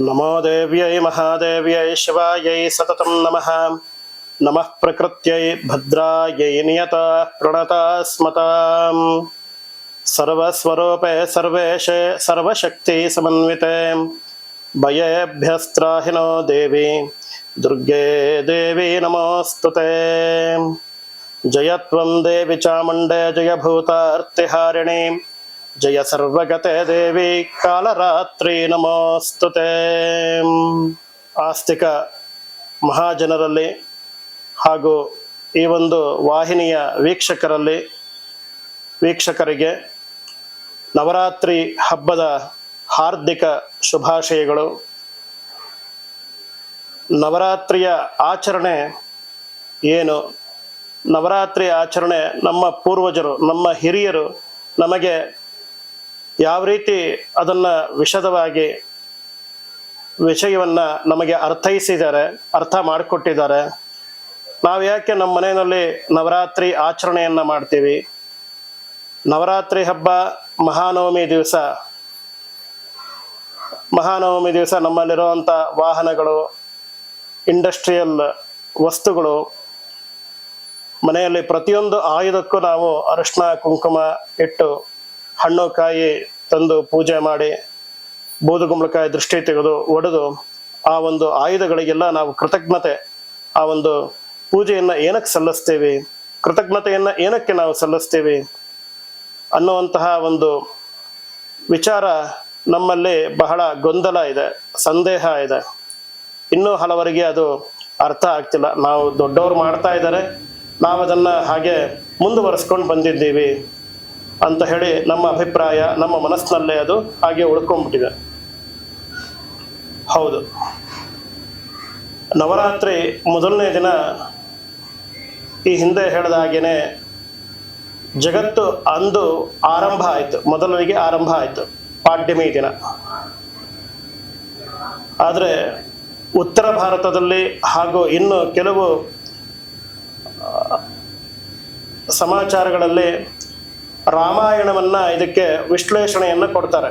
महादेव्यै महादेव्यै शिवायै सततं नमः। नमः प्रकृत्यै भद्रायै नियता प्रणता स्मताम्। सर्वस्वरूपे सर्वेशे सर्वशक्ति समन्विते। भयेभ्यस्त्राहिनो देवी, दुर्गे देवी नमोऽस्तु ते। जयत्वं देवि चामुण्डे जयभूतार्तिहारिणी। ಜಯ ಸರ್ವಗತೆ ದೇವಿ ಕಾಲರಾತ್ರಿ ನಮೋಸ್ತುತೆ. ಆಸ್ತಿಕ ಮಹಾಜನರಲ್ಲಿ ಹಾಗೂ ಈ ಒಂದು ವಾಹಿನಿಯ ವೀಕ್ಷಕರಲ್ಲಿ ವೀಕ್ಷಕರಿಗೆ ನವರಾತ್ರಿ ಹಬ್ಬದ ಹಾರ್ದಿಕ ಶುಭಾಶಯಗಳು. ನವರಾತ್ರಿಯ ಆಚರಣೆ ಏನು? ನವರಾತ್ರಿ ಆಚರಣೆ ನಮ್ಮ ಪೂರ್ವಜರು, ನಮ್ಮ ಹಿರಿಯರು ನಮಗೆ ಯಾವ ರೀತಿ ಅದನ್ನು ವಿಷದವಾಗಿ ವಿಷಯವನ್ನ ನಮಗೆ ಅರ್ಥೈಸಿದ್ದಾರೆ, ಅರ್ಥ ಮಾಡಿಕೊಟ್ಟಿದ್ದಾರೆ. ನಾವು ಯಾಕೆ ನಮ್ಮ ಮನೆಯಲ್ಲಿ ನವರಾತ್ರಿ ಆಚರಣೆಯನ್ನು ಮಾಡ್ತೀವಿ? ನವರಾತ್ರಿ ಹಬ್ಬ ಮಹಾನವಮಿ ದಿವಸ. ಮಹಾನವಮಿ ದಿವಸ ನಮ್ಮಲ್ಲಿರುವಂಥ ವಾಹನಗಳು, ಇಂಡಸ್ಟ್ರಿಯಲ್ ವಸ್ತುಗಳು, ಮನೆಯಲ್ಲಿ ಪ್ರತಿಯೊಂದು ಆಯುಧಕ್ಕೂ ನಾವು ಅರಿಶಿನ ಕುಂಕುಮ ಇಟ್ಟು ಹಣ್ಣು ಕಾಯಿ ತಂದು ಪೂಜೆ ಮಾಡಿ ಬೂದುಗುಂಬಳಕಾಯಿ ದೃಷ್ಟಿ ತೆಗೆದು ಒಡೆದು ಆ ಒಂದು ಆಯುಧಗಳಿಗೆಲ್ಲ ನಾವು ಕೃತಜ್ಞತೆ, ಆ ಒಂದು ಪೂಜೆಯನ್ನು ಏನಕ್ಕೆ ಸಲ್ಲಿಸ್ತೇವೆ, ಕೃತಜ್ಞತೆಯನ್ನು ಏನಕ್ಕೆ ನಾವು ಸಲ್ಲಿಸ್ತೇವೆ ಅನ್ನುವಂತಹ ಒಂದು ವಿಚಾರ ನಮ್ಮಲ್ಲಿ ಬಹಳ ಗೊಂದಲ ಇದೆ, ಸಂದೇಹ ಇದೆ. ಇನ್ನೂ ಹಲವರಿಗೆ ಅದು ಅರ್ಥ ಆಗ್ತಿಲ್ಲ. ನಾವು ದೊಡ್ಡವರು ಮಾಡ್ತಾ ಇದ್ದಾರೆ. ನಾವು ಅದನ್ನ ಹಾಗೆ ಮುಂದುವರೆಸ್ಕೊಂಡು ಬಂದಿದ್ದೀವಿ. ಅಂತ ಹೇಳಿ ನಮ್ಮ ಅಭಿಪ್ರಾಯ, ನಮ್ಮ ಮನಸ್ಸಿನಲ್ಲೇ ಅದು ಹಾಗೆ ಉಳ್ಕೊಂಡ್ಬಿಟ್ಟಿದೆ. ಹೌದು. ನವರಾತ್ರಿ ಮೊದಲನೇ ದಿನ ಈ ಹಿಂದೆ ಹೇಳಿದ ಹಾಗೇನೆ ಜಗತ್ತು ಅಂದು ಆರಂಭ ಆಯಿತು ಮೊದಲನಿಗೆ ಆರಂಭ ಆಯಿತು, ಪಾಡ್ಯಮಿ ದಿನ. ಆದರೆ ಉತ್ತರ ಭಾರತದಲ್ಲಿ ಹಾಗೂ ಇನ್ನು ಕೆಲವು ಸಮಾಚಾರಗಳಲ್ಲಿ ರಾಮಾಯಣವನ್ನ ಇದಕ್ಕೆ ವಿಶ್ಲೇಷಣೆಯನ್ನು ಕೊಡ್ತಾರೆ.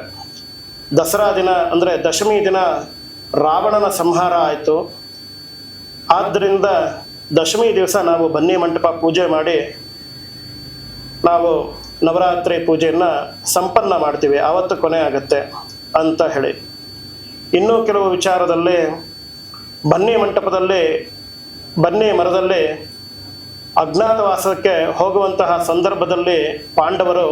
ದಸರಾ ದಿನ ಅಂದರೆ ದಶಮಿ ದಿನ ರಾವಣನ ಸಂಹಾರ ಆಯಿತು. ಆದ್ದರಿಂದ ದಶಮಿ ದಿವಸ ನಾವು ಬನ್ನಿ ಮಂಟಪ ಪೂಜೆ ಮಾಡಿ ನಾವು ನವರಾತ್ರಿ ಪೂಜೆಯನ್ನು ಸಂಪನ್ನ ಮಾಡ್ತೀವಿ. ಆವತ್ತು ಕೊನೆ ಆಗುತ್ತೆ ಅಂತ ಹೇಳಿ. ಇನ್ನೂ ಕೆಲವು ವಿಚಾರದಲ್ಲಿ ಬನ್ನಿ ಮಂಟಪದಲ್ಲಿ ಬನ್ನಿ ಮರದಲ್ಲಿ ಅಜ್ಞಾತವಾಸಕ್ಕೆ ಹೋಗುವಂತಹ ಸಂದರ್ಭದಲ್ಲಿ ಪಾಂಡವರು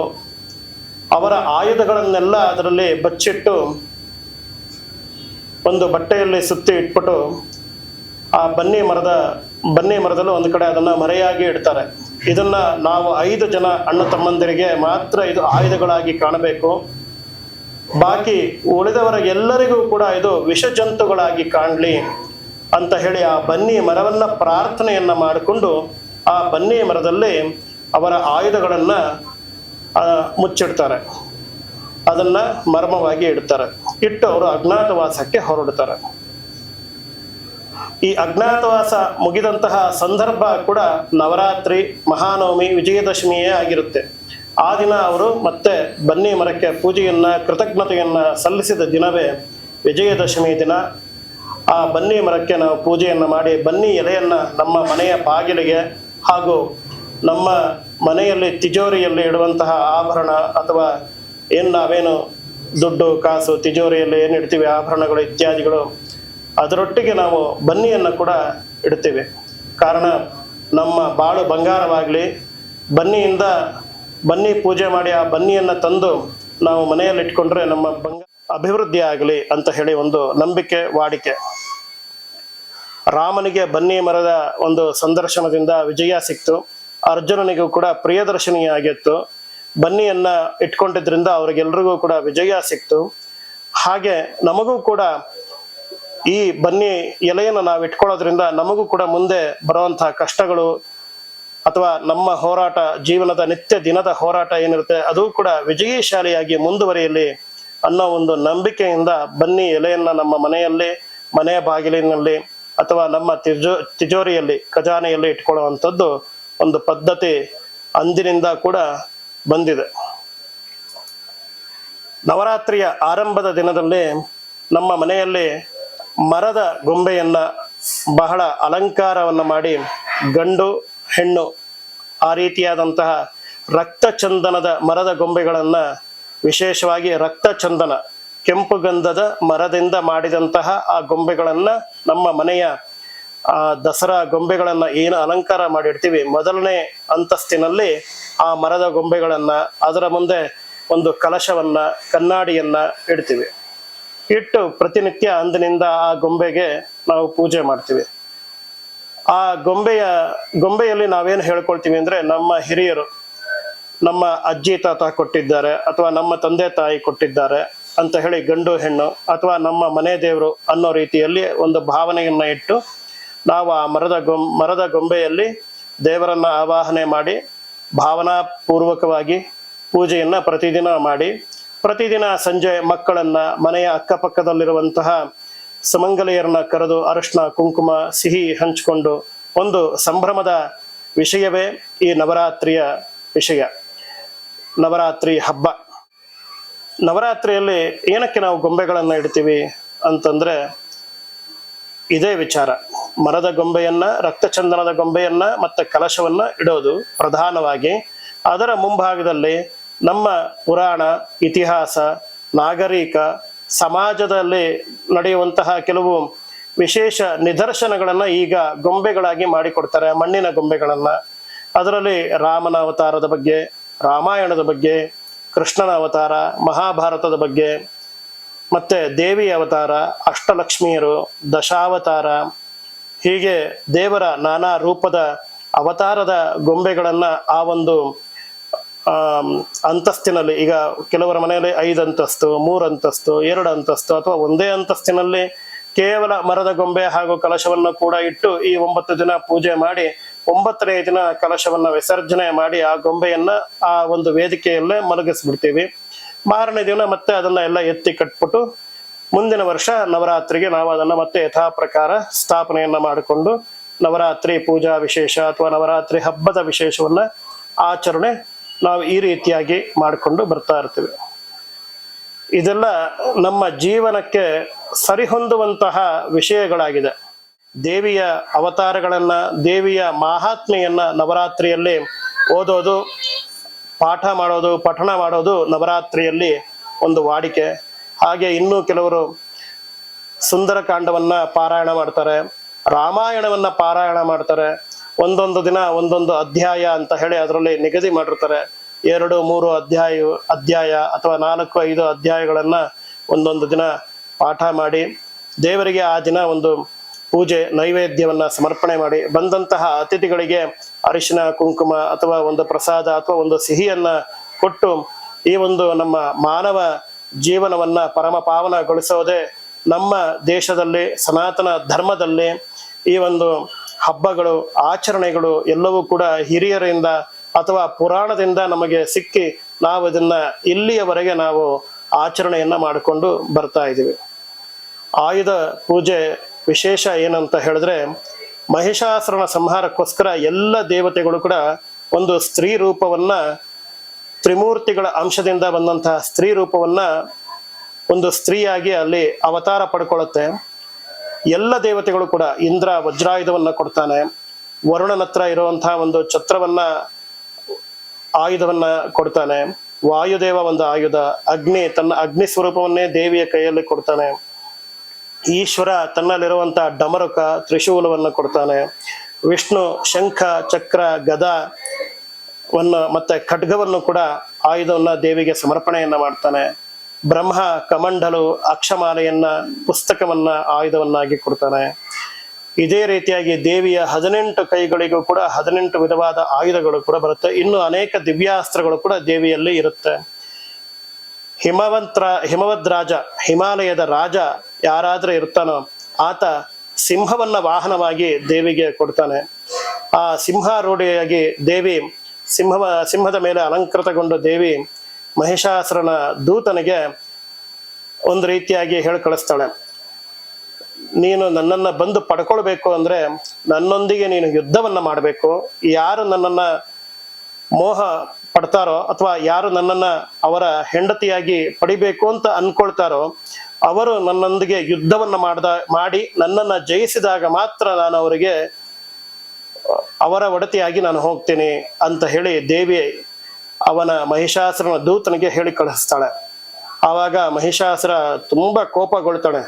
ಅವರ ಆಯುಧಗಳನ್ನೆಲ್ಲ ಅದರಲ್ಲಿ ಬಚ್ಚಿಟ್ಟು ಒಂದು ಬಟ್ಟೆಯಲ್ಲಿ ಸುತ್ತಿ ಇಟ್ಬಿಟ್ಟು ಆ ಬನ್ನಿ ಮರದ, ಬನ್ನಿ ಮರದಲ್ಲೂ ಒಂದು ಕಡೆ ಅದನ್ನ ಮರೆಯಾಗಿ ಇಡ್ತಾರೆ. ಇದನ್ನ ನಾವು ಐದು ಜನ ಅಣ್ಣ ತಮ್ಮಂದಿರಿಗೆ ಮಾತ್ರ ಇದು ಆಯುಧಗಳಾಗಿ ಕಾಣಬೇಕು. ಬಾಕಿ ಉಳಿದವರ ಎಲ್ಲರಿಗೂ ಕೂಡ ಇದು ವಿಷ ಜಂತುಗಳಾಗಿ ಕಾಣಲಿ ಅಂತ ಹೇಳಿ ಆ ಬನ್ನಿ ಮರವನ್ನ ಪ್ರಾರ್ಥನೆಯನ್ನ ಮಾಡಿಕೊಂಡು ಆ ಬನ್ನಿ ಮರದಲ್ಲಿ ಅವರ ಆಯುಧಗಳನ್ನು ಮುಚ್ಚಿಡ್ತಾರೆ. ಅದನ್ನ ಮರ್ಮವಾಗಿ ಇಡ್ತಾರೆ. ಇಟ್ಟು ಅವರು ಅಜ್ಞಾತವಾಸಕ್ಕೆ ಹೊರಡ್ತಾರೆ ಈ ಅಜ್ಞಾತವಾಸ ಮುಗಿದಂತಹ ಸಂದರ್ಭ ಕೂಡ ನವರಾತ್ರಿ, ಮಹಾನವಮಿ, ವಿಜಯದಶಮಿಯೇ ಆಗಿರುತ್ತೆ. ಆ ದಿನ ಅವರು ಮತ್ತೆ ಬನ್ನಿ ಮರಕ್ಕೆ ಪೂಜೆಯನ್ನ, ಕೃತಜ್ಞತೆಯನ್ನ ಸಲ್ಲಿಸಿದ ದಿನವೇ ವಿಜಯದಶಮಿ ದಿನ. ಆ ಬನ್ನಿ ಮರಕ್ಕೆ ನಾವು ಪೂಜೆಯನ್ನು ಮಾಡಿ ಬನ್ನಿ ಎಲೆಯನ್ನ ನಮ್ಮ ಮನೆಯ ಬಾಗಿಲಿಗೆ ಹಾಗೂ ನಮ್ಮ ಮನೆಯಲ್ಲಿ ತಿಜೋರಿಯಲ್ಲಿ ಇಡುವಂತಹ ಆಭರಣ ಅಥವಾ ಏನು ನಾವೇನು ದುಡ್ಡು, ಕಾಸು, ತಿಜೋರಿಯಲ್ಲಿ ಏನು ಇಡ್ತೀವಿ, ಆಭರಣಗಳು, ಇತ್ಯಾದಿಗಳು, ಅದರೊಟ್ಟಿಗೆ ನಾವು ಬನ್ನಿಯನ್ನು ಕೂಡ ಇಡ್ತೀವಿ. ಕಾರಣ ನಮ್ಮ ಬಾಳು ಬಂಗಾರವಾಗಲಿ, ಬನ್ನಿಯಿಂದ ಬನ್ನಿ ಪೂಜೆ ಮಾಡಿ ಆ ಬನ್ನಿಯನ್ನು ತಂದು ನಾವು ಮನೆಯಲ್ಲಿ ಇಟ್ಕೊಂಡ್ರೆ ನಮ್ಮ ಬಂಗಾರ ಅಭಿವೃದ್ಧಿ ಆಗಲಿ ಅಂತ ಹೇಳಿ ಒಂದು ನಂಬಿಕೆ, ವಾಡಿಕೆ. ರಾಮನಿಗೆ ಬನ್ನಿ ಮರದ ಒಂದು ಸಂದರ್ಶನದಿಂದ ವಿಜಯ ಸಿಕ್ತು. ಅರ್ಜುನನಿಗೂ ಕೂಡ ಪ್ರಿಯದರ್ಶಿನಿಯಾಗಿತ್ತು. ಬನ್ನಿಯನ್ನ ಇಟ್ಕೊಂಡಿದ್ರಿಂದ ಅವ್ರಿಗೆಲ್ರಿಗೂ ಕೂಡ ವಿಜಯ ಸಿಕ್ತು. ಹಾಗೆ ನಮಗೂ ಕೂಡ ಈ ಬನ್ನಿ ಎಲೆಯನ್ನು ನಾವು ಇಟ್ಕೊಳ್ಳೋದ್ರಿಂದ ನಮಗೂ ಕೂಡ ಮುಂದೆ ಬರುವಂತಹ ಕಷ್ಟಗಳು ಅಥವಾ ನಮ್ಮ ಹೋರಾಟ, ಜೀವನದ ನಿತ್ಯ ದಿನದ ಹೋರಾಟ ಏನಿರುತ್ತೆ, ಅದು ಕೂಡ ವಿಜಯಶಾಲಿಯಾಗಿ ಮುಂದುವರಿಯಲಿ ಅನ್ನೋ ಒಂದು ನಂಬಿಕೆಯಿಂದ ಬನ್ನಿ ಎಲೆಯನ್ನ ನಮ್ಮ ಮನೆಯಲ್ಲಿ, ಮನೆಯ ಬಾಗಿಲಿನಲ್ಲಿ ಅಥವಾ ನಮ್ಮ ತಿಜೋ ತಿಜೋರಿಯಲ್ಲಿ, ಖಜಾನೆಯಲ್ಲಿ ಇಟ್ಕೊಳ್ಳುವಂಥದ್ದು ಒಂದು ಪದ್ಧತಿ ಅಂದಿನಿಂದ ಕೂಡ ಬಂದಿದೆ. ನವರಾತ್ರಿಯ ಆರಂಭದ ದಿನದಲ್ಲಿ ನಮ್ಮ ಮನೆಯಲ್ಲಿ ಮರದ ಗೊಂಬೆಯನ್ನ ಬಹಳ ಅಲಂಕಾರವನ್ನು ಮಾಡಿ ಗಂಡು, ಹೆಣ್ಣು, ಆ ರೀತಿಯಾದಂತಹ ರಕ್ತ ಚಂದನದ ಮರದ ಗೊಂಬೆಗಳನ್ನು ವಿಶೇಷವಾಗಿ ರಕ್ತ ಚಂದನ ಕೆಂಪು ಗಂಧದ ಮರದಿಂದ ಮಾಡಿದಂತಹ ಆ ಗೊಂಬೆಗಳನ್ನ ನಮ್ಮ ಮನೆಯ ಆ ದಸರಾ ಗೊಂಬೆಗಳನ್ನ ಏನು ಅಲಂಕಾರ ಮಾಡಿರ್ತೀವಿ, ಮೊದಲನೇ ಅಂತಸ್ತಿನಲ್ಲಿ ಆ ಮರದ ಗೊಂಬೆಗಳನ್ನ, ಅದರ ಮುಂದೆ ಒಂದು ಕಲಶವನ್ನ, ಕನ್ನಡಿಯನ್ನ ಇಡ್ತೀವಿ. ಇಟ್ಟು ಪ್ರತಿನಿತ್ಯ ಅಂದಿನಿಂದ ಆ ಗೊಂಬೆಗೆ ನಾವು ಪೂಜೆ ಮಾಡ್ತೀವಿ. ಆ ಗೊಂಬೆಯ, ಗೊಂಬೆಯಲ್ಲಿ ನಾವೇನು ಹೇಳ್ಕೊಳ್ತೀವಿ ಅಂದ್ರೆ ನಮ್ಮ ಹಿರಿಯರು, ನಮ್ಮ ಅಜ್ಜಿ ತಾತ ಕೊಟ್ಟಿದ್ದಾರೆ ಅಥವಾ ನಮ್ಮ ತಂದೆ ತಾಯಿ ಕೊಟ್ಟಿದ್ದಾರೆ ಅಂತ ಹೇಳಿ ಗಂಡು ಹೆಣ್ಣು ಅಥವಾ ನಮ್ಮ ಮನೆ ದೇವರು ಅನ್ನೋ ರೀತಿಯಲ್ಲಿ ಒಂದು ಭಾವನೆಯನ್ನು ಇಟ್ಟು ನಾವು ಆ ಮರದ ಗೊಂ ಮರದ ಗೊಂಬೆಯಲ್ಲಿ ದೇವರನ್ನ ಆವಾಹನೆ ಮಾಡಿ, ಭಾವನಾಪೂರ್ವಕವಾಗಿ ಪೂಜೆಯನ್ನು ಪ್ರತಿದಿನ ಮಾಡಿ, ಪ್ರತಿದಿನ ಸಂಜೆ ಮಕ್ಕಳನ್ನ ಮನೆಯ ಅಕ್ಕಪಕ್ಕದಲ್ಲಿರುವಂತಹ ಸುಮಂಗಲಿಯರನ್ನ ಕರೆದು ಅರಿಶಿನ, ಕುಂಕುಮ, ಸಿಹಿ ಹಂಚಿಕೊಂಡು ಒಂದು ಸಂಭ್ರಮದ ವಿಷಯವೇ ಈ ನವರಾತ್ರಿಯ ವಿಷಯ. ನವರಾತ್ರಿ ಹಬ್ಬ. ನವರಾತ್ರಿಯಲ್ಲಿ ಏನಕ್ಕೆ ನಾವು ಗೊಂಬೆಗಳನ್ನು ಇಡ್ತೀವಿ ಅಂತಂದ್ರೆ ಇದೇ ವಿಚಾರ. ಮರದ ಗೊಂಬೆಯನ್ನು, ರಕ್ತಚಂದನದ ಗೊಂಬೆಯನ್ನು ಮತ್ತು ಕಲಶವನ್ನ ಇಡೋದು ಪ್ರಧಾನವಾಗಿ. ಅದರ ಮುಂಭಾಗದಲ್ಲಿ ನಮ್ಮ ಪುರಾಣ, ಇತಿಹಾಸ, ನಾಗರಿಕ, ಸಮಾಜದಲ್ಲಿ ನಡೆಯುವಂತಹ ಕೆಲವು ವಿಶೇಷ ನಿದರ್ಶನಗಳನ್ನು ಈಗ ಗೊಂಬೆಗಳಾಗಿ ಮಾಡಿಕೊಡ್ತಾರೆ, ಮಣ್ಣಿನ ಗೊಂಬೆಗಳನ್ನು. ಅದರಲ್ಲಿ ರಾಮನ ಅವತಾರದ ಬಗ್ಗೆ, ರಾಮಾಯಣದ ಬಗ್ಗೆ ಕೃಷ್ಣನ ಅವತಾರ, ಮಹಾಭಾರತದ ಬಗ್ಗೆ, ಮತ್ತೆ ದೇವಿ ಅವತಾರ, ಅಷ್ಟಲಕ್ಷ್ಮಿಯರು, ದಶಾವತಾರ, ಹೀಗೆ ದೇವರ ನಾನಾ ರೂಪದ ಅವತಾರದ ಗೊಂಬೆಗಳನ್ನು ಆ ಒಂದು ಅಂತಸ್ತಿನಲ್ಲಿ, ಈಗ ಕೆಲವರ ಮನೆಯಲ್ಲಿ ಐದು ಅಂತಸ್ತು ಮೂರು ಅಂತಸ್ತು ಎರಡು ಅಂತಸ್ತು ಅಥವಾ ಒಂದೇ ಅಂತಸ್ತಿನಲ್ಲಿ ಕೇವಲ ಮರದ ಗೊಂಬೆ ಹಾಗೂ ಕಲಶವನ್ನು ಕೂಡ ಇಟ್ಟು ಈ ಒಂಬತ್ತು ದಿನ ಪೂಜೆ ಮಾಡಿ ಒಂಬತ್ತನೇ ದಿನ ಕಲಶವನ್ನ ವಿಸರ್ಜನೆ ಮಾಡಿ ಆ ಗೊಂಬೆಯನ್ನ ಆ ಒಂದು ವೇದಿಕೆಯಲ್ಲೇ ಮಲಗಿಸ್ಬಿಡ್ತೀವಿ. ಮಾರನೇ ದಿನ ಮತ್ತೆ ಅದನ್ನ ಎಲ್ಲ ಎತ್ತಿ ಕಟ್ಬಿಟ್ಟು ಮುಂದಿನ ವರ್ಷ ನವರಾತ್ರಿಗೆ ನಾವು ಅದನ್ನ ಮತ್ತೆ ಯಥಾ ಪ್ರಕಾರ ಸ್ಥಾಪನೆಯನ್ನ ಮಾಡಿಕೊಂಡು ನವರಾತ್ರಿ ಪೂಜಾ ವಿಶೇಷ ಅಥವಾ ನವರಾತ್ರಿ ಹಬ್ಬದ ವಿಶೇಷವನ್ನ ಆಚರಣೆ ನಾವು ಈ ರೀತಿಯಾಗಿ ಮಾಡಿಕೊಂಡು ಬರ್ತಾ ಇರ್ತೀವಿ. ಇದೆಲ್ಲ ನಮ್ಮ ಜೀವನಕ್ಕೆ ಸರಿಹೊಂದುವಂತಹ ವಿಷಯಗಳಾಗಿದೆ. ದೇವಿಯ ಅವತಾರಗಳನ್ನ, ದೇವಿಯ ಮಹಾತ್ಮೆಯನ್ನು ನವರಾತ್ರಿಯಲ್ಲಿ ಓದೋದು, ಪಾಠ ಮಾಡೋದು, ಪಠಣ ಮಾಡೋದು ನವರಾತ್ರಿಯಲ್ಲಿ ಒಂದು ವಾಡಿಕೆ. ಹಾಗೆ ಇನ್ನೂ ಕೆಲವರು ಸುಂದರಕಾಂಡವನ್ನು ಪಾರಾಯಣ ಮಾಡ್ತಾರೆ, ರಾಮಾಯಣವನ್ನ ಪಾರಾಯಣ ಮಾಡ್ತಾರೆ, ಒಂದೊಂದು ದಿನ ಒಂದೊಂದು ಅಧ್ಯಾಯ ಅಂತ ಹೇಳಿ ಅದರಲ್ಲಿ ನಿಗದಿ ಮಾಡಿರ್ತಾರೆ. ಎರಡು, ಮೂರು ಅಧ್ಯಾಯ ಅಧ್ಯಾಯ ಅಥವಾ ನಾಲ್ಕು, ಐದು ಅಧ್ಯಾಯಗಳನ್ನ ಒಂದೊಂದು ದಿನ ಪಾಠ ಮಾಡಿ ದೇವರಿಗೆ ಆ ದಿನ ಒಂದು ಪೂಜೆ ನೈವೇದ್ಯವನ್ನ ಸಮರ್ಪಣೆ ಮಾಡಿ ಬಂದಂತಹ ಅತಿಥಿಗಳಿಗೆ ಅರಿಶಿನ, ಕುಂಕುಮ ಅಥವಾ ಒಂದು ಪ್ರಸಾದ ಅಥವಾ ಒಂದು ಸಿಹಿಯನ್ನ ಕೊಟ್ಟು ಈ ಒಂದು ನಮ್ಮ ಮಾನವ ಜೀವನವನ್ನ ಪರಮ ಪಾವನಗೊಳಿಸೋದೇ ನಮ್ಮ ದೇಶದಲ್ಲಿ, ಸನಾತನ ಧರ್ಮದಲ್ಲಿ ಈ ಒಂದು ಹಬ್ಬಗಳು, ಆಚರಣೆಗಳು ಎಲ್ಲವೂ ಕೂಡ ಹಿರಿಯರಿಂದ ಅಥವಾ ಪುರಾಣದಿಂದ ನಮಗೆ ಸಿಕ್ಕಿ ನಾವು ಇದನ್ನ ಇಲ್ಲಿಯವರೆಗೆ ನಾವು ಆಚರಣೆಯನ್ನ ಮಾಡಿಕೊಂಡು ಬರ್ತಾ ಇದ್ದೀವಿ ಆಯುಧ ಪೂಜೆ ವಿಶೇಷ ಏನಂತ ಹೇಳಿದ್ರೆ ಮಹಿಷಾಸುರನ ಸಂಹಾರಕ್ಕೋಸ್ಕರ ಎಲ್ಲ ದೇವತೆಗಳು ಕೂಡ ಒಂದು ಸ್ತ್ರೀ ರೂಪವನ್ನ ತ್ರಿಮೂರ್ತಿಗಳ ಅಂಶದಿಂದ ಬಂದಂತಹ ಸ್ತ್ರೀ ರೂಪವನ್ನ ಒಂದು ಸ್ತ್ರೀಯಾಗಿ ಅಲ್ಲಿ ಅವತಾರ ಪಡ್ಕೊಳ್ಳುತ್ತೆ. ಎಲ್ಲ ದೇವತೆಗಳು ಕೂಡ ಇಂದ್ರ ವಜ್ರಾಯುಧವನ್ನ ಕೊಡ್ತಾನೆ. ವರುಣನ ಹತ್ರ ಇರುವಂತಹ ಒಂದು ಛತ್ರವನ್ನ ಆಯುಧವನ್ನ ಕೊಡ್ತಾನೆ. ವಾಯುದೇವ ಒಂದು ಆಯುಧ, ಅಗ್ನಿ, ತನ್ನ ಅಗ್ನಿ ಸ್ವರೂಪವನ್ನೇ ದೇವಿಯ ಕೈಯಲ್ಲಿ ಕೊಡ್ತಾನೆ. ಈಶ್ವರ ತನ್ನಲ್ಲಿರುವಂತಹ ಡಮರುಕ ತ್ರಿಶೂಲವನ್ನು ಕೊಡ್ತಾನೆ. ವಿಷ್ಣು, ಶಂಖ, ಚಕ್ರ, ಗದ ವನ್ನ ಮತ್ತೆ ಖಡ್ಗವನ್ನು ಕೂಡ ಆಯುಧವನ್ನ ದೇವಿಗೆ ಸಮರ್ಪಣೆಯನ್ನ ಮಾಡ್ತಾನೆ. ಬ್ರಹ್ಮ, ಕಮಂಡಲು, ಅಕ್ಷಮಾಲೆಯನ್ನ, ಪುಸ್ತಕವನ್ನ ಆಯುಧವನ್ನಾಗಿ ಕೊಡ್ತಾನೆ. ಇದೇ ರೀತಿಯಾಗಿ ದೇವಿಯ ಹದಿನೆಂಟು ಕೈಗಳಿಗೂ ಕೂಡ ಹದಿನೆಂಟು ವಿಧವಾದ ಆಯುಧಗಳು ಕೂಡ ಬರುತ್ತೆ. ಇನ್ನು ಅನೇಕ ದಿವ್ಯಾಸ್ತ್ರಗಳು ಕೂಡ ದೇವಿಯಲ್ಲಿ ಇರುತ್ತೆ. ಹಿಮವಂತ್ರ, ಹಿಮವದ್ ರಾಜ, ಹಿಮಾಲಯದ ರಾಜ ಯಾರಾದ್ರೂ ಇರ್ತಾನೋ ಆತ ಸಿಂಹವನ್ನ ವಾಹನವಾಗಿ ದೇವಿಗೆ ಕೊಡ್ತಾನೆ. ಆ ಸಿಂಹಾರೂಢಿಯಾಗಿ ದೇವಿ ಸಿಂಹವ, ಸಿಂಹದ ಮೇಲೆ ಅಲಂಕೃತಗೊಂಡ ದೇವಿ ಮಹಿಷಾಸುರನ ದೂತನಿಗೆ ಒಂದು ರೀತಿಯಾಗಿ ಹೇಳಿ ಕಳಿಸ್ತಾಳೆ ನೀನು ನನ್ನನ್ನ ಬಂದು ಪಡ್ಕೊಳ್ಬೇಕು ಅಂದ್ರೆ ನನ್ನೊಂದಿಗೆ ನೀನು ಯುದ್ಧವನ್ನ ಮಾಡಬೇಕು. ಯಾರು ನನ್ನನ್ನ ಮೋಹ ಪಡ್ತಾರೋ ಅಥವಾ ಯಾರು ನನ್ನನ್ನ ಅವರ ಹೆಂಡತಿಯಾಗಿ ಪಡಿಬೇಕು ಅಂತ ಅನ್ಕೊಳ್ತಾರೋ ಅವರು ನನ್ನೊಂದಿಗೆ ಯುದ್ಧವನ್ನು ಮಾಡ್ದ, ಮಾಡಿ ನನ್ನನ್ನು ಜಯಿಸಿದಾಗ ಮಾತ್ರ ನಾನು ಅವರಿಗೆ, ಅವರ ಒಡತಿಯಾಗಿ ನಾನು ಹೋಗ್ತೀನಿ ಅಂತ ಹೇಳಿ ದೇವಿ ಅವನ ಮಹಿಷಾಸುರನ ದೂತನಿಗೆ ಹೇಳಿ ಕಳಿಸ್ತಾಳೆ. ಆವಾಗ ಮಹಿಷಾಸುರ ತುಂಬಾ ಕೋಪಗೊಳ್ತಾಳೆ.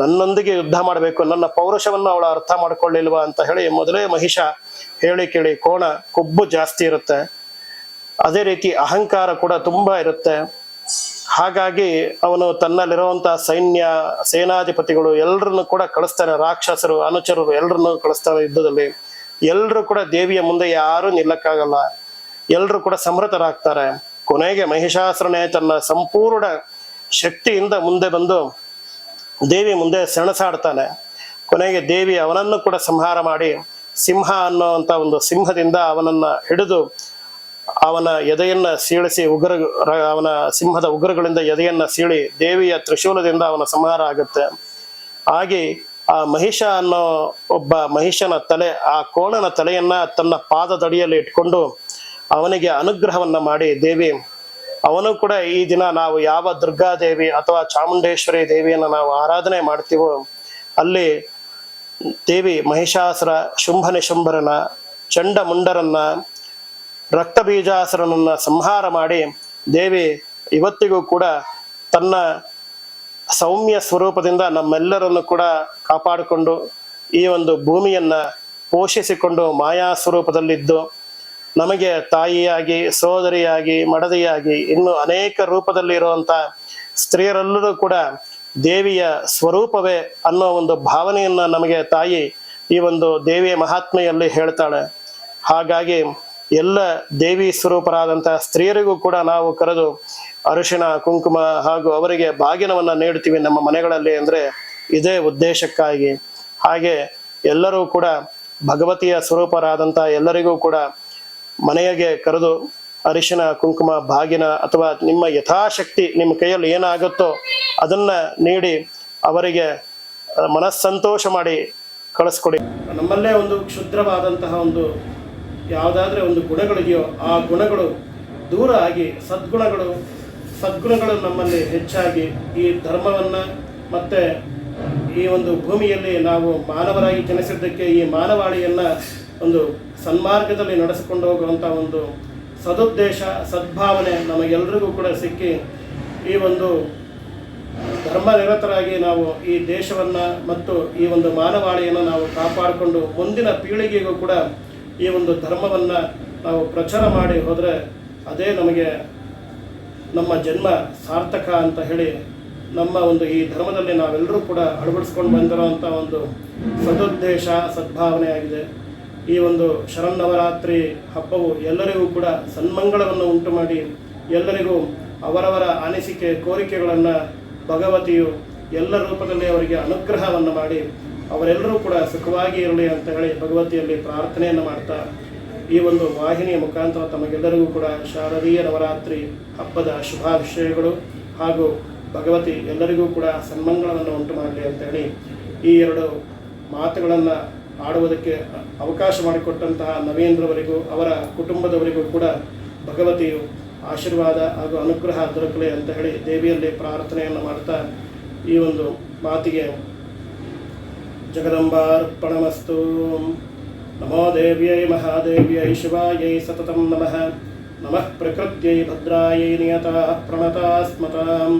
ನನ್ನೊಂದಿಗೆ ಯುದ್ಧ ಮಾಡಬೇಕು, ನನ್ನ ಪೌರುಷವನ್ನು ಅವಳು ಅರ್ಥ ಮಾಡ್ಕೊಳ್ಳಿಲ್ವಾ ಅಂತ ಹೇಳಿ ಮೊದಲೇ ಮಹಿಷ ಹೇಳಿ ಕೇಳಿ, ಕೋಣ ಕೊಬ್ಬು ಜಾಸ್ತಿ ಇರುತ್ತೆ ಅದೇ ರೀತಿ ಅಹಂಕಾರ ಕೂಡ ತುಂಬಾ ಇರುತ್ತೆ. ಹಾಗಾಗಿ ಅವನು ತನ್ನಲ್ಲಿರುವಂತಹ ಸೈನ್ಯ, ಸೇನಾಧಿಪತಿಗಳು ಎಲ್ಲರನ್ನು ಕೂಡ ಕಳಿಸ್ತಾನೆ, ರಾಕ್ಷಸರು, ಅನುಚರರು ಎಲ್ಲರನ್ನು ಕಳಿಸ್ತಾನೆ ಯುದ್ಧದಲ್ಲಿ. ಎಲ್ಲರೂ ಕೂಡ ದೇವಿಯ ಮುಂದೆ ಯಾರು ನಿಲ್ಲಕ್ಕಾಗಲ್ಲ. ಎಲ್ಲರೂ ಕೂಡ ಸಮೃತರಾಗ್ತಾರೆ ಕೊನೆಗೆ ಮಹಿಷಾಸುರನೇ ತನ್ನ ಸಂಪೂರ್ಣ ಶಕ್ತಿಯಿಂದ ಮುಂದೆ ಬಂದು ದೇವಿ ಮುಂದೆ ಸೆಣಸಾಡ್ತಾನೆ. ಕೊನೆಗೆ ದೇವಿ ಅವನನ್ನು ಕೂಡ ಸಂಹಾರ ಮಾಡಿ ಸಿಂಹ ಅನ್ನೋ ಒಂದು ಸಿಂಹದಿಂದ ಅವನನ್ನ ಹಿಡಿದು ಅವನ ಎದೆಯನ್ನ ಸೀಳಿಸಿ ಉಗ್ರ, ಅವನ ಸಿಂಹದ ಉಗ್ರಗಳಿಂದ ಎದೆಯನ್ನ ಸೀಳಿ ದೇವಿಯ ತ್ರಿಶೂಲದಿಂದ ಅವನ ಸಂಹಾರ ಆಗುತ್ತೆ. ಹಾಗೆ ಆ ಮಹಿಷ ಅನ್ನೋ ಒಬ್ಬ ಮಹಿಷನ ತಲೆ, ಆ ಕೋಣನ ತಲೆಯನ್ನ ತನ್ನ ಪಾದದಡಿಯಲ್ಲಿ ಇಟ್ಕೊಂಡು ಅವನಿಗೆ ಅನುಗ್ರಹವನ್ನ ಮಾಡಿ, ದೇವಿ, ಅವನು ಕೂಡ ಈ ದಿನ ನಾವು ಯಾವ ದುರ್ಗಾ ದೇವಿ ಅಥವಾ ಚಾಮುಂಡೇಶ್ವರಿ ದೇವಿಯನ್ನು ನಾವು ಆರಾಧನೆ ಮಾಡ್ತೀವೋ, ಅಲ್ಲಿ ದೇವಿ ಮಹಿಷಾಸುರ ಶುಂಭ ಶುಂಭರನ ಚಂಡ ಮುಂಡರನ್ನ ರಕ್ತ ಬೀಜಾಸುರನನ್ನು ಸಂಹಾರ ಮಾಡಿ ದೇವಿ ಇವತ್ತಿಗೂ ಕೂಡ ತನ್ನ ಸೌಮ್ಯ ಸ್ವರೂಪದಿಂದ ನಮ್ಮೆಲ್ಲರನ್ನು ಕೂಡ ಕಾಪಾಡಿಕೊಂಡು ಈ ಒಂದು ಭೂಮಿಯನ್ನ ಪೋಷಿಸಿಕೊಂಡು ಮಾಯಾ ಸ್ವರೂಪದಲ್ಲಿದ್ದು ನಮಗೆ ತಾಯಿಯಾಗಿ, ಸೋದರಿಯಾಗಿ, ಮಡದಿಯಾಗಿ ಇನ್ನು ಅನೇಕ ರೂಪದಲ್ಲಿ ಇರುವಂತ ಸ್ತ್ರೀಯರೆಲ್ಲರೂ ಕೂಡ ದೇವಿಯ ಸ್ವರೂಪವೇ ಅನ್ನೋ ಒಂದು ಭಾವನೆಯನ್ನ ನಮಗೆ ತಾಯಿ ಈ ಒಂದು ದೇವಿಯ ಮಹಾತ್ಮೆಯಲ್ಲಿ ಹೇಳ್ತಾಳೆ. ಹಾಗಾಗಿ ಎಲ್ಲ ದೇವಿ ಸ್ವರೂಪರಾದಂತಹ ಸ್ತ್ರೀಯರಿಗೂ ಕೂಡ ನಾವು ಕರೆದು ಅರಿಶಿಣ ಕುಂಕುಮ ಹಾಗೂ ಅವರಿಗೆ ಬಾಗಿನವನ್ನ ನೀಡ್ತೀವಿ ನಮ್ಮ ಮನೆಗಳಲ್ಲಿ ಅಂದ್ರೆ ಇದೇ ಉದ್ದೇಶಕ್ಕಾಗಿ. ಹಾಗೆ ಎಲ್ಲರೂ ಕೂಡ ಭಗವತಿಯ ಸ್ವರೂಪರಾದಂತಹ ಎಲ್ಲರಿಗೂ ಕೂಡ ಮನೆಯಗೆ ಕರೆದು ಅರಿಶಿನ, ಕುಂಕುಮ, ಬಾಗಿನ ಅಥವಾ ನಿಮ್ಮ ಯಥಾಶಕ್ತಿ ನಿಮ್ಮ ಕೈಯಲ್ಲಿ ಏನಾಗುತ್ತೋ ಅದನ್ನ ನೀಡಿ ಅವರಿಗೆ ಮನಸ್ಸಂತೋಷ ಮಾಡಿ ಕಳಿಸ್ಕೊಡಿ. ನಮ್ಮಲ್ಲೇ ಒಂದು ಕ್ಷುದ್ರವಾದಂತಹ ಒಂದು ಯಾವುದಾದ್ರೆ ಒಂದು ಗುಣಗಳಿದೆಯೋ ಆ ಗುಣಗಳು ದೂರ ಆಗಿ ಸದ್ಗುಣಗಳು ಸದ್ಗುಣಗಳು ನಮ್ಮಲ್ಲಿ ಹೆಚ್ಚಾಗಿ ಈ ಧರ್ಮವನ್ನ ಮತ್ತೆ ಈ ಒಂದು ಭೂಮಿಯಲ್ಲಿ ನಾವು ಮಾನವರಾಗಿ ಜನಿಸಿದ್ದಕ್ಕೆ ಈ ಮಾನವಾಳಿಯನ್ನ ಒಂದು ಸನ್ಮಾರ್ಗದಲ್ಲಿ ನಡೆಸಿಕೊಂಡು ಹೋಗುವಂಥ ಒಂದು ಸದುದ್ದೇಶ, ಸದ್ಭಾವನೆ ನಮಗೆಲ್ಲರಿಗೂ ಕೂಡ ಸಿಕ್ಕಿ ಈ ಒಂದು ಧರ್ಮ ನಿರತರಾಗಿ ನಾವು ಈ ದೇಶವನ್ನ ಮತ್ತು ಈ ಒಂದು ಮಾನವಾಳಿಯನ್ನು ನಾವು ಕಾಪಾಡಿಕೊಂಡು ಮುಂದಿನ ಪೀಳಿಗೆಗೂ ಕೂಡ ಈ ಒಂದು ಧರ್ಮವನ್ನು ನಾವು ಪ್ರಚಾರ ಮಾಡಿ ಹೋದರೆ ಅದೇ ನಮಗೆ ನಮ್ಮ ಜನ್ಮ ಸಾರ್ಥಕ ಅಂತ ಹೇಳಿ ನಮ್ಮ ಒಂದು ಈ ಧರ್ಮದಲ್ಲಿ ನಾವೆಲ್ಲರೂ ಕೂಡ ಅಳವಡಿಸ್ಕೊಂಡು ಬಂದಿರುವಂಥ ಒಂದು ಸದುದ್ದೇಶ ಸದ್ಭಾವನೆ ಆಗಿದೆ ಈ ಒಂದು ಶರನ್ನವರಾತ್ರಿ ಹಬ್ಬವು ಎಲ್ಲರಿಗೂ ಕೂಡ ಸನ್ಮಂಗಳವನ್ನು ಉಂಟು ಮಾಡಿ ಎಲ್ಲರಿಗೂ ಅವರವರ ಅನಿಸಿಕೆ, ಕೋರಿಕೆಗಳನ್ನು ಭಗವತಿಯು ಎಲ್ಲ ರೂಪದಲ್ಲಿ ಅವರಿಗೆ ಅನುಗ್ರಹವನ್ನು ಮಾಡಿ ಅವರೆಲ್ಲರೂ ಕೂಡ ಸುಖವಾಗಿ ಇರಲಿ ಅಂತ ಹೇಳಿ ಭಗವತಿಯಲ್ಲಿ ಪ್ರಾರ್ಥನೆಯನ್ನು ಮಾಡ್ತಾ ಈ ಒಂದು ವಾಹಿನಿಯ ಮುಖಾಂತರ ತಮಗೆಲ್ಲರಿಗೂ ಕೂಡ ಶಾರದೀಯ ನವರಾತ್ರಿ ಹಬ್ಬದ ಶುಭಾಶಯಗಳು ಹಾಗೂ ಭಗವತಿ ಎಲ್ಲರಿಗೂ ಕೂಡ ಸನ್ಮಂಗಳವನ್ನು ಉಂಟು ಮಾಡಲಿ ಅಂತ ಹೇಳಿ ಈ ಎರಡು ಮಾತುಗಳನ್ನು ಆಡುವುದಕ್ಕೆ ಅವಕಾಶ ಮಾಡಿಕೊಟ್ಟಂತಹ ನವೇಂದ್ರವರಿಗೂ, ಅವರ ಕುಟುಂಬದವರಿಗೂ ಕೂಡ ಭಗವತಿಯು ಆಶೀರ್ವಾದ ಹಾಗೂ ಅನುಗ್ರಹ ದೊರಕಲಿ ಅಂತ ಹೇಳಿ ದೇವಿಯಲ್ಲಿ ಪ್ರಾರ್ಥನೆಯನ್ನು ಮಾಡ್ತಾ ಈ ಒಂದು ಮಾತಿಗೆ జగదంబార్పణమస్తు నమో దేవ్యై మహాదేవ్యై శివాయై సతతం నమ నమ ప్రకృత్యై భద్రాయై నియత ప్రణతాస్మతాం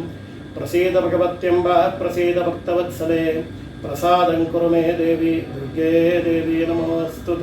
ప్రసీద భగవత్యంబ ప్రసీద భక్తవత్సలే ప్రసాదం కురు మే దేవి దుర్గే దేవి నమోస్తు